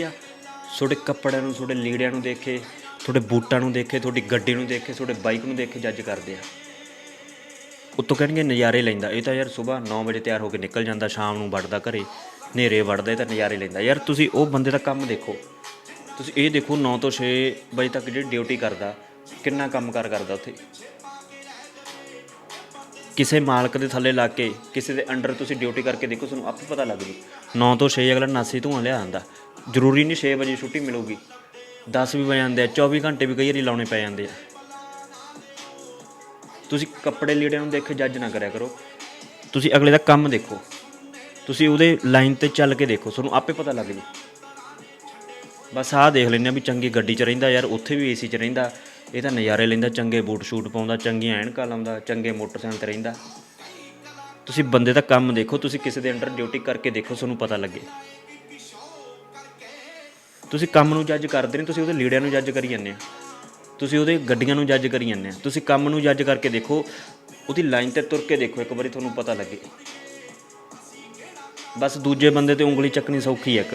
ਆ? ਤੁਹਾਡੇ ਕੱਪੜਿਆਂ ਨੂੰ, ਤੁਹਾਡੇ ਲੀੜਿਆਂ ਨੂੰ ਦੇਖੇ ਤੁਹਾਡੇ ਬੂਟਾਂ ਨੂੰ ਦੇਖੇ ਤੁਹਾਡੀ ਗੱਡੀ ਨੂੰ ਦੇਖੇ ਤੁਹਾਡੇ ਬਾਈਕ ਨੂੰ ਦੇਖੇ ਜੱਜ ਕਰਦੇ ਆ। ਉੱਤੋਂ ਕਹਿਣਗੇ ਨਜ਼ਾਰੇ ਲੈਂਦਾ। ਇਹ ਤਾਂ ਯਾਰ ਸਵੇਰ 9 ਵਜੇ ਤਿਆਰ ਹੋ ਕੇ ਨਿਕਲ ਜਾਂਦਾ, ਸ਼ਾਮ ਨੂੰ ਵੜਦਾ ਘਰੇ, ਹਨੇਰੇ ਵੜਦਾ ਤਾਂ ਨਜ਼ਾਰੇ ਲੈਂਦਾ। ਯਾਰ ਤੁਸੀਂ ਉਹ ਬੰਦੇ ਦਾ ਕੰਮ ਦੇਖੋ। ਤੁਸੀਂ ਇਹ ਦੇਖੋ 9 ਤੋਂ 6 ਵਜੇ ਤੱਕ ਜਿਹੜੀ ਡਿਊਟੀ ਕਰਦਾ, ਕਿੰਨਾ ਕੰਮ ਕਾਰ ਕਰਦਾ ਉੱਥੇ। ਕਿਸੇ ਮਾਲਕ ਦੇ ਥੱਲੇ ਲੱਗ ਕੇ, ਕਿਸੇ ਦੇ ਅੰਡਰ ਤੁਸੀਂ ਡਿਊਟੀ ਕਰਕੇ ਦੇਖੋ, ਤੁਹਾਨੂੰ ਆਪੇ ਪਤਾ ਲੱਗ ਜੂ। 9 ਤੋਂ 6 ਅਗਲਾ ਨਾਸੀ ਧੂਆਂ ਲਿਆ ਆਂਦਾ। ਜ਼ਰੂਰੀ ਨਹੀਂ 6 ਵਜੇ ਛੁੱਟੀ ਮਿਲੂਗੀ। 10 ਵੀ ਵਜ ਜਾਂਦੇ ਆ 24 ਘੰਟੇ ਵੀ ਕਈ ਵਾਰੀ ਲਾਉਣੇ ਪੈ ਜਾਂਦੇ ਆ। ਤੁਸੀਂ ਕੱਪੜੇ ਲੀੜਿਆਂ ਨੂੰ ਦੇਖ ਕੇ ਜੱਜ ਨਾ ਕਰਿਆ ਕਰੋ। ਤੁਸੀਂ ਅਗਲੇ ਦਾ ਕੰਮ ਦੇਖੋ। ਤੁਸੀਂ ਉਹਦੇ ਲਾਈਨ ਤੇ ਚੱਲ ਕੇ ਦੇਖੋ, ਤੁਹਾਨੂੰ ਆਪੇ ਪਤਾ ਲੱਗ ਜੂ। ਬਸ ਆਹ ਦੇਖ ਲੈਂਦੇ ਆ ਵੀ ਚੰਗੀ ਗੱਡੀ 'ਚ ਰਹਿੰਦਾ ਯਾਰ, ਉੱਥੇ ਵੀ ਏਸੀ 'ਚ ਰਹਿੰਦਾ। ਇਹ ਤਾਂ ਨਜ਼ਾਰੇ ਲੈਂਦਾ, ਚੰਗੇ ਬੂਟ ਸ਼ੂਟ ਪਾਉਂਦਾ, ਚੰਗੀਆਂ ਐਨਕਾਂ ਲਾਉਂਦਾ, ਚੰਗੇ ਮੋਟਰਸਾਈਕਲ ਤੇ ਰਹਿੰਦਾ। ਤੁਸੀਂ ਬੰਦੇ ਦਾ ਕੰਮ ਦੇਖੋ, ਤੁਸੀਂ ਕਿਸੇ ਦੇ ਅੰਡਰ ਡਿਊਟੀ ਕਰਕੇ ਦੇਖੋ, ਤੁਹਾਨੂੰ ਪਤਾ ਲੱਗੇ। ਤੁਸੀਂ ਕੰਮ ਨੂੰ ਜੱਜ ਕਰਦੇ ਨਹੀਂ, ਤੁਸੀਂ ਉਹਦੇ ਲੀੜਿਆਂ ਨੂੰ ਜੱਜ ਕਰੀ ਜਾਂਦੇ ਆ ਤੁਸੀਂ ਉਹਦੇ ਗੱਡੀਆਂ ਨੂੰ ਜੱਜ ਕਰੀ ਜਾਂਦੇ ਆ ਤੁਸੀਂ ਕੰਮ ਨੂੰ ਜੱਜ ਕਰਕੇ ਦੇਖੋ, ਉਹਦੀ ਲਾਈਨ ਤੇ ਤੁਰ ਕੇ ਦੇਖੋ, ਇੱਕ ਵਾਰੀ ਤੁਹਾਨੂੰ ਪਤਾ ਲੱਗੇ। ਬਸ ਦੂਜੇ ਬੰਦੇ ਤੇ ਉਂਗਲੀ ਚੱਕਣੀ ਸੌਖੀ ਹੈ ਇੱਕ।